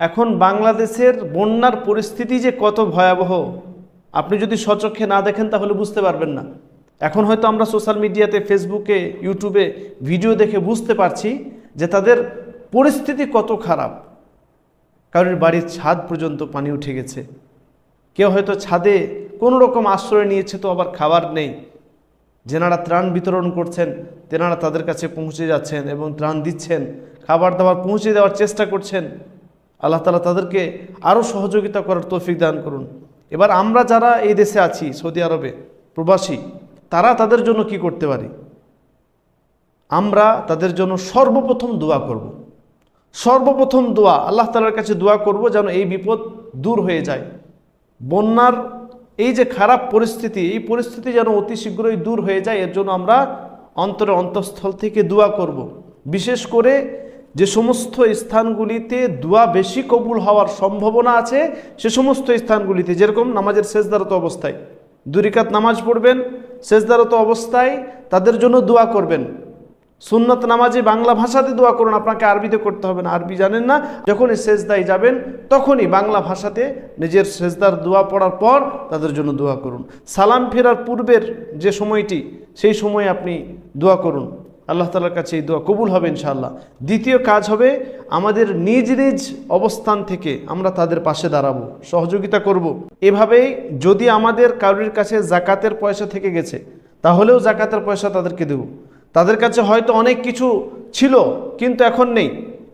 এখন বাংলাদেশের বন্যার পরিস্থিতি যে কত ভয়াবহ, আপনি যদি সচক্ষে না দেখেন তাহলে বুঝতে পারবেন না। এখন হয়তো আমরা সোশ্যাল মিডিয়াতে, ফেসবুকে, ইউটিউবে ভিডিও দেখে বুঝতে পারছি যে তাদের পরিস্থিতি কত খারাপ। কারোর বাড়ির ছাদ পর্যন্ত পানি উঠে গেছে। কেউ হয়তো ছাদে কোনো রকম আশ্রয় নিয়েছে তো আবার খাবার নেই। যেনারা ত্রাণ বিতরণ করছেন, তেনারা তাদের কাছে পৌঁছে যাচ্ছেন এবং ত্রাণ দিচ্ছেন, খাবার দাবার পৌঁছে দেওয়ার চেষ্টা করছেন। আল্লাহ তালা তাদেরকে আরও সহযোগিতা করার তৌফিক দান করুন এবার আমরা যারা এই দেশে আছি, সৌদি আরবে, প্রবাসী, তারা তাদের জন্য কি করতে পারি আমরা তাদের জন্য সর্বপ্রথম দোয়া করব। সর্বপ্রথম দোয়া, আল্লাহ তালার কাছে দোয়া করব যেন এই বিপদ দূর হয়ে যায় বন্যার এই যে খারাপ পরিস্থিতি, এই পরিস্থিতি যেন অতি শীঘ্রই দূর হয়ে যায়, এর জন্য আমরা অন্তরে অন্তঃস্থল থেকে দোয়া করব। বিশেষ করে যে সমস্ত স্থানগুলিতে দোয়া বেশি কবুল হওয়ার সম্ভাবনা আছে, সে সমস্ত স্থানগুলিতে, যেরকম নামাজের শেষদারত অবস্থায়, দুরিকাত নামাজ পড়বেন, শেষদারত অবস্থায় তাদের জন্য দোয়া করবেন। সুন্নত নামাজে বাংলা ভাষাতে দোয়া করুন, আপনাকে আরবিতে করতে হবে না। আরবি জানেন না, যখনই সেজদায় যাবেন, তখনই বাংলা ভাষাতে নিজের সেজদার দোয়া পড়ার পর তাদের জন্য দোয়া করুন। সালাম ফেরার পূর্বের যে সময়টি, সেই সময়ে আপনি দোয়া করুন। আল্লাহ তালার কাছে এই দোয়া কবুল হবে ইনশাআল্লাহ। দ্বিতীয় কাজ হবে, আমাদের নিজ নিজ অবস্থান থেকে আমরা তাদের পাশে দাঁড়াবো, সহযোগিতা করব। এভাবেই যদি আমাদের কারোর কাছে জাকাতের পয়সা থেকে গেছে, তাহলেও জাকাতের পয়সা তাদেরকে দেব। তাদের কাছে হয়তো অনেক কিছু ছিল, কিন্তু এখন নেই।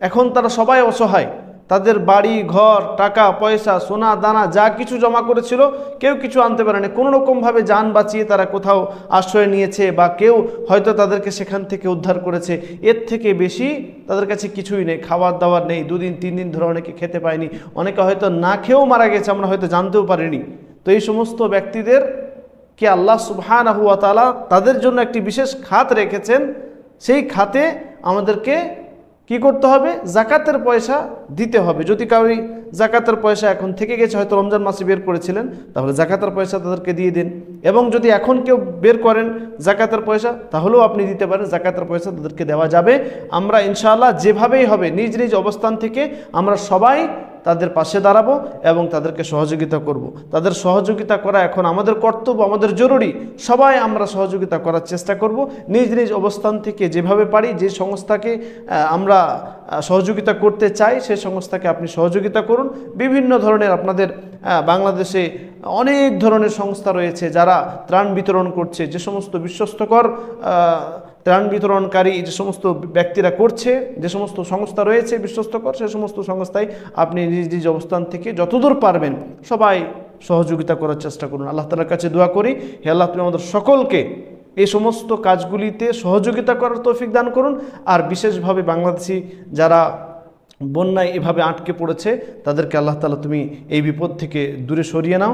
এখন তারা সবাই অসহায়। তাদের বাড়ি, ঘর, টাকা, পয়সা, সোনা, দানা, যা কিছু জমা করেছিল, কেউ কিছু আনতে পারেনি। কোনো রকমভাবে যান বাঁচিয়ে তারা কোথাও আশ্রয় নিয়েছে বা কেউ হয়তো তাদেরকে সেখান থেকে উদ্ধার করেছে। এর থেকে বেশি তাদের কাছে কিছুই নেই। খাবার দাবার নেই। দুদিন, তিন দিন ধরে অনেকে খেতে পায়নি। অনেকে হয়তো না খেয়েও মারা গেছে, আমরা হয়তো জানতেও পারিনি। তো এই সমস্ত ব্যক্তিদের কে আল্লাহ সুবহান হুয়া তালা তাদের জন্য একটি বিশেষ খাত রেখেছেন। সেই খাতে আমাদেরকে কি করতে হবে? জাকাতের পয়সা দিতে হবে। যদি কাউরি জাকাতের পয়সা এখন থেকে গেছে, হয়তো রমজান মাসে বের করেছিলেন, তাহলে জাকাতের পয়সা তাদেরকে দিয়ে দিন। এবং যদি এখন কেউ বের করেন জাকাতের পয়সা, তাহলেও আপনি দিতে পারেন, জাকাতের পয়সা তাদেরকে দেওয়া যাবে। আমরা ইনশাআল্লাহ যেভাবেই হবে, নিজ নিজ অবস্থান থেকে আমরা সবাই তাদের পাশে দাঁড়াবো এবং তাদেরকে সহযোগিতা করব। তাদের সহযোগিতা করা এখন আমাদের কর্তব্য, আমাদের জরুরি। সবাই আমরা সহযোগিতা করার চেষ্টা করব। নিজ নিজ অবস্থান থেকে যেভাবে পারি, যে সংস্থাকে আমরা সহযোগিতা করতে চাই সেই সংস্থাকে আপনি সহযোগিতা করুন। বিভিন্ন ধরনের আপনাদের বাংলাদেশে অনেক ধরনের সংস্থা রয়েছে যারা ত্রাণ বিতরণ করছে। যে সমস্ত বিশ্বস্তকর ত্রাণ বিতরণকারী যে সমস্ত ব্যক্তিরা করছে, যে সমস্ত সংস্থা রয়েছে বিশ্বস্তকর সে সমস্ত সংস্থায় আপনি নিজ নিজ অবস্থান থেকে যতদূর পারবেন সবাই সহযোগিতা করার চেষ্টা করুন। আল্লাহ তালার কাছে দোয়া করি, হে আল্লাহ তুমি আমাদের সকলকে এই সমস্ত কাজগুলিতে সহযোগিতা করার তৌফিক দান করুন। আর বিশেষভাবে বাংলাদেশি যারা বন্যায় এভাবে আটকে পড়েছে, তাদেরকে আল্লাহ তালা তুমি এই বিপদ থেকে দূরে সরিয়ে নাও।